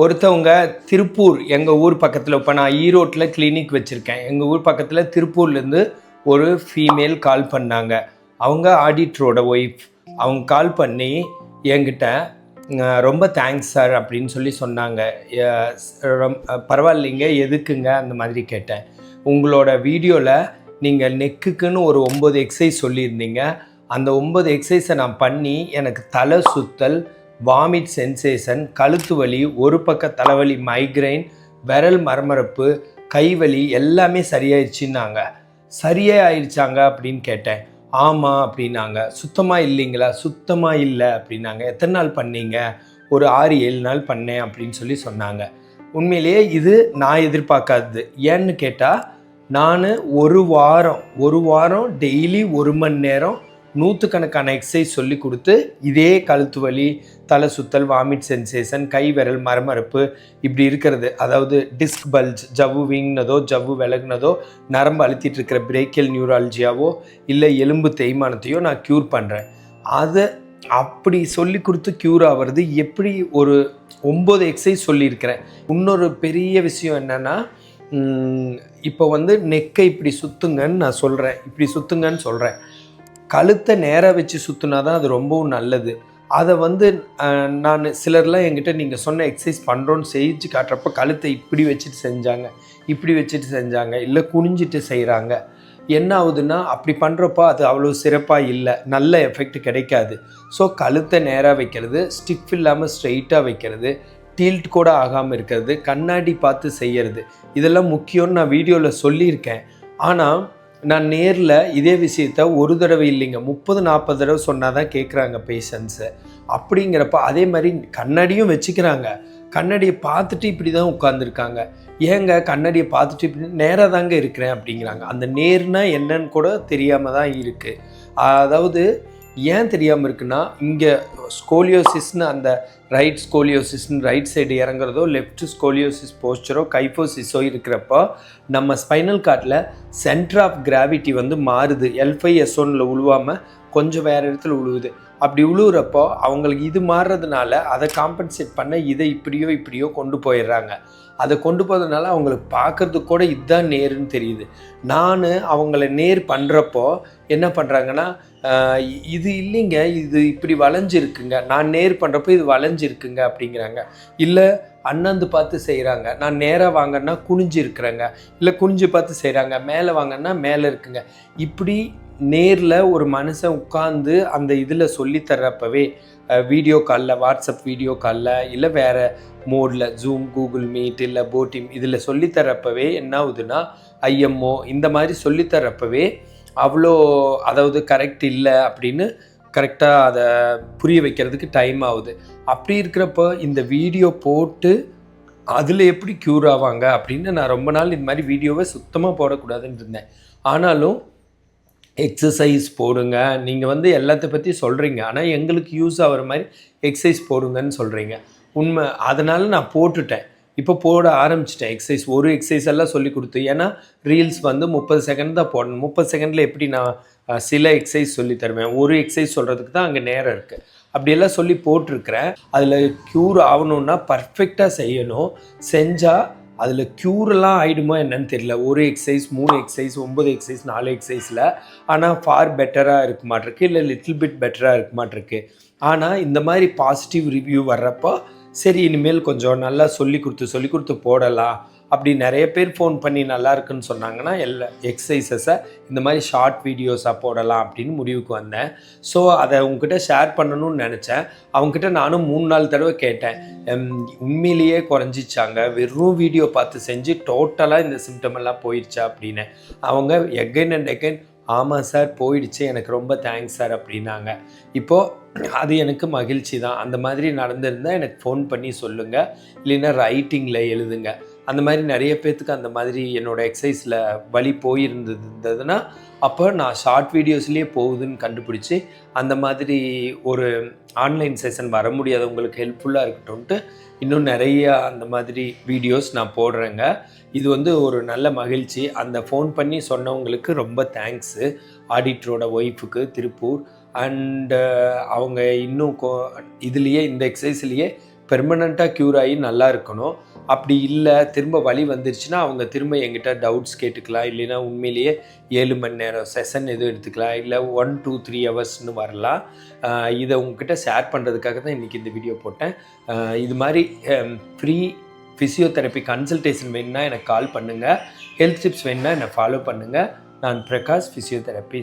ஒருத்தவங்க திருப்பூர் எங்கள் ஊர் பக்கத்தில் இப்போ நான் ஈரோட்டில் கிளினிக் வச்சுருக்கேன். எங்கள் ஊர் பக்கத்தில் திருப்பூர்லேருந்து ஒரு ஃபீமேல் கால் பண்ணாங்க. அவங்க ஆடிட்டரோட ஒய்ஃப் அவங்க கால் பண்ணி என்கிட்ட ரொம்ப தேங்க்ஸ் சார் அப்படின்னு சொல்லி சொன்னாங்க. பரவாயில்லைங்க எதுக்குங்க? அந்த மாதிரி கேட்டேன். உங்களோட வீடியோவில் நீங்கள் நெக்குக்குன்னு ஒரு ஒம்பது எக்ஸசைஸ் சொல்லியிருந்தீங்க. அந்த ஒம்பது எக்ஸசைஸை நான் பண்ணி எனக்கு தலை சுத்தல் வாமிட் சென்சேஷன் கழுத்து வலி ஒரு பக்க தலைவலி மைக்ரைன் விரல் மரமரப்பு கைவலி எல்லாமே சரியாயிடுச்சுன்னாங்க சரியே ஆயிடுச்சாங்க அப்படின்னு கேட்டேன். ஆமாம் அப்படின்னாங்க. சுத்தமாக இல்லைங்களா? சுத்தமாக இல்லை அப்படின்னாங்க. எத்தனை நாள் பண்ணீங்க? ஒரு ஆறு ஏழு நாள் பண்ணேன் அப்படின்னு சொல்லி சொன்னாங்க. உண்மையிலேயே இது நான் எதிர்பார்க்காதது. ஏன்னு கேட்டால் நான் ஒரு வாரம் ஒரு வாரம் டெய்லி ஒரு மணி நேரம் நூற்றுக்கணக்கான எக்ஸசைஸ் சொல்லி கொடுத்து இதே கழுத்து வலி தலை சுத்தல் வாமிட் சென்சேஷன் கை விரல் மரமரப்பு இப்படி இருக்கிறது. அதாவது டிஸ்க் பல்ஜ் ஜவ்வு வீங்கினதோ ஜவ்வு விலகுனதோ நரம்பு அழுத்திட்டு இருக்கிற பிரேக்கியல் நியூராலஜியாவோ இல்லை எலும்பு தேய்மானத்தையோ நான் க்யூர் பண்ணுறேன் அதை அப்படி சொல்லி கொடுத்து க்யூர் ஆகிறது எப்படி ஒரு ஒம்பது எக்ஸசைஸ் சொல்லியிருக்கிறேன். இன்னொரு பெரிய விஷயம் என்னென்னா இப்போ வந்து நெக்கை இப்படி சுத்துங்கன்னு நான் சொல்கிறேன் இப்படி சுத்துங்கன்னு சொல்கிறேன் கழுத்தை நேராக வச்சு சுற்றுனா தான் அது ரொம்பவும் நல்லது. அதை வந்து நான் சிலர்லாம் என்கிட்ட நீங்கள் சொன்ன எக்ஸசைஸ் பண்ணுறோன்னு செஞ்சு காட்டுறப்ப கழுத்தை இப்படி வச்சுட்டு செஞ்சாங்க இப்படி வச்சுட்டு செஞ்சாங்க இல்லை குனிஞ்சிட்டு செய்கிறாங்க என்ன ஆகுதுன்னா அப்படி பண்ணுறப்போ அது அவ்வளோ சிறப்பாக இல்லை நல்ல எஃபெக்ட் கிடைக்காது. ஸோ கழுத்தை நேராக வைக்கிறது ஸ்டிஃப் இல்லாமல் ஸ்ட்ரெயிட்டாக வைக்கிறது டீல்ட் கூட ஆகாமல் இருக்கிறது கண்ணாடி பார்த்து செய்கிறது இதெல்லாம் முக்கியம்னு நான் வீடியோவில் சொல்லியிருக்கேன். ஆனால் நான் நேரில் இதே விஷயத்த ஒரு தடவை இல்லைங்க. முப்பது நாற்பது தடவை சொன்னால் தான் கேட்குறாங்க பேஷண்ட்ஸு அப்படிங்கிறப்ப அதே மாதிரி கண்ணாடியும் வச்சுக்கிறாங்க. கண்ணாடியை பார்த்துட்டு இப்படி தான் உட்காந்துருக்காங்க ஏங்க கண்ணாடியை பார்த்துட்டு இப்படி நேராக தாங்க இருக்கிறேன் அப்படிங்கிறாங்க. அந்த நேர்னா என்னன்னு கூட தெரியாமல் தான் இருக்குது அதாவது ஏன் தெரியாமல் இருக்குன்னா இங்கே ஸ்கோலியோசிஸ்னு அந்த ரைட் ஸ்கோலியோசிஸ்னு ரைட் சைடு இறங்குறதோ லெஃப்ட் ஸ்கோலியோசிஸ் போஸ்டரோ கைஃபோசிஸோ இருக்கிறப்போ நம்ம ஸ்பைனல் கார்டில் சென்டர் ஆஃப் கிராவிட்டி வந்து மாறுது. எல்ஃபை எஸ் உழுவாமல் கொஞ்சம் வேறு இடத்துல உழுவுது. அப்படி உழுவுறப்போ அவங்களுக்கு இது மாறுறதுனால அதை காம்பன்சேட் பண்ண இதை இப்படியோ இப்படியோ கொண்டு போயிடுறாங்க. அதை கொண்டு போகிறதுனால அவங்களுக்கு பார்க்கறதுக்கு கூட இதுதான் நேருன்னு தெரியுது. நான் அவங்கள நேர் பண்ணுறப்போ என்ன பண்ணுறாங்கன்னா இது இல்லைங்க இது இப்படி வளைஞ்சிருக்குங்க. நான் நேர் பண்ணுறப்போ இது வளைஞ்சிருக்குங்க அப்படிங்கிறாங்க. இல்லை அண்ணாந்து பார்த்து செய்கிறாங்க நான் நேராக வாங்கன்னா குனிஞ்சு இருக்கிறேங்க இல்லை குனிஞ்சு பார்த்து செய்கிறாங்க மேலே வாங்கன்னா மேலே இருக்குங்க. இப்படி நேரில் ஒரு மனுஷன் உட்காந்து அந்த இதில் சொல்லித்தர்றப்பவே வீடியோ காலில் வாட்ஸ்அப் வீடியோ காலில் இல்லை வேறு மோடில் ஜூம் கூகுள் மீட் இல்லை போட்டிம் இதில் சொல்லித்தரப்பவே என்ன ஆகுதுன்னா ஐஎம்ஓ இந்த மாதிரி சொல்லித்தரப்பவே அவ்வளோ அதாவது கரெக்ட் இல்லை அப்படின்னு கரெக்டாக அதை புரிய வைக்கிறதுக்கு டைம் ஆகுது. அப்படி இருக்கிறப்போ இந்த வீடியோ போட்டு அதில் எப்படி க்யூர் ஆவாங்க அப்படின்னு நான் ரொம்ப நாள் இந்த மாதிரி வீடியோவை சுத்தமாக போடக்கூடாதுன்னு இருந்தேன். ஆனாலும் எக்ஸசைஸ் போடுங்க. நீங்கள் வந்து எல்லாத்த பற்றி சொல்கிறீங்க ஆனால் எங்களுக்கு யூஸ் ஆகிற மாதிரி எக்ஸசைஸ் போடுங்கன்னு சொல்கிறீங்க உண்மை அதனால் நான் போட்டுட்டேன். இப்போ போட ஆரம்பிச்சிட்டேன். எக்ஸசைஸ் ஒரு எக்ஸசைஸ் எல்லாம் சொல்லி கொடுத்து. ஏன்னா ரீல்ஸ் வந்து முப்பது செகண்ட் தான் போடணும். முப்பது செகண்டில் எப்படி நான் சில எக்ஸசைஸ் சொல்லி தருவேன். ஒரு எக்ஸசைஸ் சொல்கிறதுக்கு தான் அங்கே நேரம் இருக்குது அப்படியெல்லாம் சொல்லி போட்டிருக்கிறேன். அதில் க்யூர் ஆகணுன்னா பர்ஃபெக்டாக செய்யணும். செஞ்சால் அதில் க்யூரெல்லாம் ஆகிடுமா என்னன்னு தெரியல. ஒரு எக்ஸசைஸ் மூணு எக்ஸசைஸ் ஒம்பது எக்ஸசைஸ் நாலு எக்ஸசைஸில் ஆனால் ஃபார் பெட்டராக இருக்க மாட்டிருக்கு. இல்லை லிட்டில் பிட் பெட்டராக இருக்க மாட்டிருக்கு. ஆனால் இந்த மாதிரி பாசிட்டிவ் ரிவ்யூ வர்றப்போ சரி இனிமேல் கொஞ்சம் நல்லா சொல்லி கொடுத்து சொல்லி கொடுத்து போடலாம். அப்படி நிறைய பேர் ஃபோன் பண்ணி நல்லா இருக்குன்னு சொன்னாங்கன்னா எல்லா எக்ஸசைசஸை இந்த மாதிரி ஷார்ட் வீடியோஸாக போடலாம் அப்படின்னு முடிவுக்கு வந்தேன். ஸோ அதை உங்ககிட்ட ஷேர் பண்ணணும்னு நினச்சேன். அவங்ககிட்ட நானும் மூணு நாலு தடவை கேட்டேன். உண்மையிலேயே குறைஞ்சிச்சாங்க. வெறும் வீடியோ பார்த்து செஞ்சு டோட்டலாக இந்த சிம்டம் எல்லாம் போயிடுச்சா அப்படின்னு. அவங்க எகைன் அண்ட் எகைன் ஆமாம் சார் போயிடுச்சு. எனக்கு ரொம்ப தேங்க்ஸ் சார் அப்படின்னாங்க. இப்போது அது எனக்கு மகிழ்ச்சி தான். அந்த மாதிரி நடந்திருந்தால் எனக்கு ஃபோன் பண்ணி சொல்லுங்கள் இல்லைன்னா ரைட்டிங்கில் எழுதுங்க. அந்த மாதிரி நிறைய பேர்த்துக்கு அந்த மாதிரி என்னோடய எக்ஸசைஸில் வழி போயிருந்தது இருந்ததுன்னா அப்போ நான் ஷார்ட் வீடியோஸ்லேயே போகுதுன்னு கண்டுபிடிச்சி அந்த மாதிரி ஒரு ஆன்லைன் செஷன் வர முடியாதவங்களுக்கு ஹெல்ப்ஃபுல்லாக இருக்கட்டும்ன்ட்டு இன்னும் நிறைய அந்த மாதிரி வீடியோஸ் நான் போடுறேங்க. இது வந்து ஒரு நல்ல மகிழ்ச்சி. அந்த ஃபோன் பண்ணி சொன்னவங்களுக்கு ரொம்ப தேங்க்ஸு ஆடிட்டரோட ஒய்ஃபுக்கு திருப்பூர். அண்டு அவங்க இன்னும் கோ இதுலேயே இந்த எக்ஸசைஸ்லேயே பெர்மனண்ட்டாக க்யூர் ஆகி நல்லா இருக்கணும். அப்படி இல்லை திரும்ப வழி வந்துருச்சுன்னா அவங்க திரும்ப எங்கிட்ட டவுட்ஸ் கேட்டுக்கலாம். இல்லைன்னா உண்மையிலேயே ஏழு மணி நேரம் செஷன் எதுவும் எடுத்துக்கலாம். இல்லை ஒன் டூ த்ரீ ஹவர்ஸ்னு வரலாம். இதை உங்ககிட்ட ஷேர் பண்ணுறதுக்காக தான் இன்றைக்கி இந்த வீடியோ போட்டேன். இது மாதிரி ஃப்ரீ ஃபிசியோதெரப்பி கன்சல்டேஷன் வேணும்னா எனக்கு கால் பண்ணுங்கள் ஹெல்த் டிப்ஸ் வேணும்னா என்னை ஃபாலோ பண்ணுங்கள் நான் பிரகாஷ் ஃபிசியோதெரப்பி